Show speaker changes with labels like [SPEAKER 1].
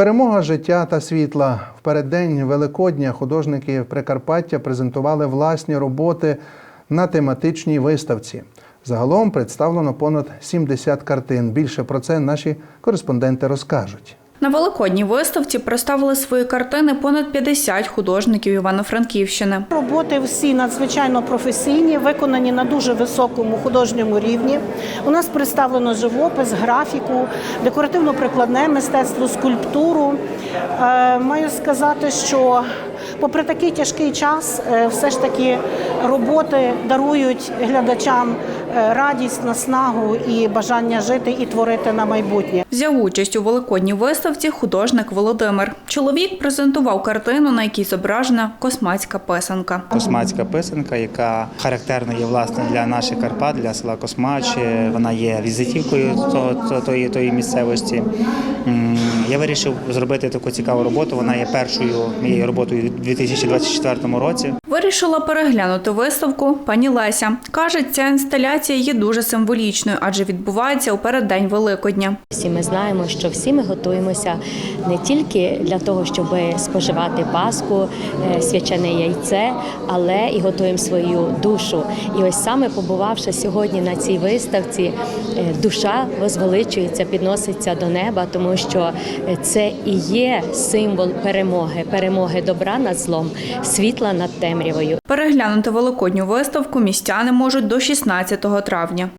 [SPEAKER 1] Перемога життя та світла. В переддень Великодня художники Прикарпаття презентували власні роботи на тематичній виставці. Загалом представлено понад 70 картин. Більше про це наші кореспонденти розкажуть.
[SPEAKER 2] На великодній виставці представили свої картини понад 50 художників Івано-Франківщини.
[SPEAKER 3] Роботи всі надзвичайно професійні, виконані на дуже високому художньому рівні. У нас представлено живопис, графіку, декоративно-прикладне мистецтво, скульптуру. Е, Маю сказати, що попри такий тяжкий час, е, все ж таки роботи дарують глядачам е, радість, наснагу і бажання жити і творити на майбутнє.
[SPEAKER 2] Взяв участь у великодній виставці художник Володимир. Чоловік презентував картину, на якій зображена космацька писанка.
[SPEAKER 4] Космацька писанка, яка характерна є власне для наших Карпат, для села Космач. Вона є візитівкою тої місцевості. Я вирішив зробити таку цікаву роботу. Вона є першою моєю роботою у 2024 році.
[SPEAKER 2] Вирішила переглянути виставку пані Леся. Каже, ця інсталяція є дуже символічною, адже відбувається у переддень Великодня.
[SPEAKER 5] Всі ми знаємо, що всі ми готуємося не тільки для того, щоб споживати паску, е, свячене яйце, але і готуємо свою душу. І ось саме побувавши сьогодні на цій виставці, е, душа возвеличується, підноситься до неба, тому що це і є символ перемоги, перемоги добра над злом, світла над темрявою.
[SPEAKER 2] Переглянути великодню виставку містяни можуть до 16 травня.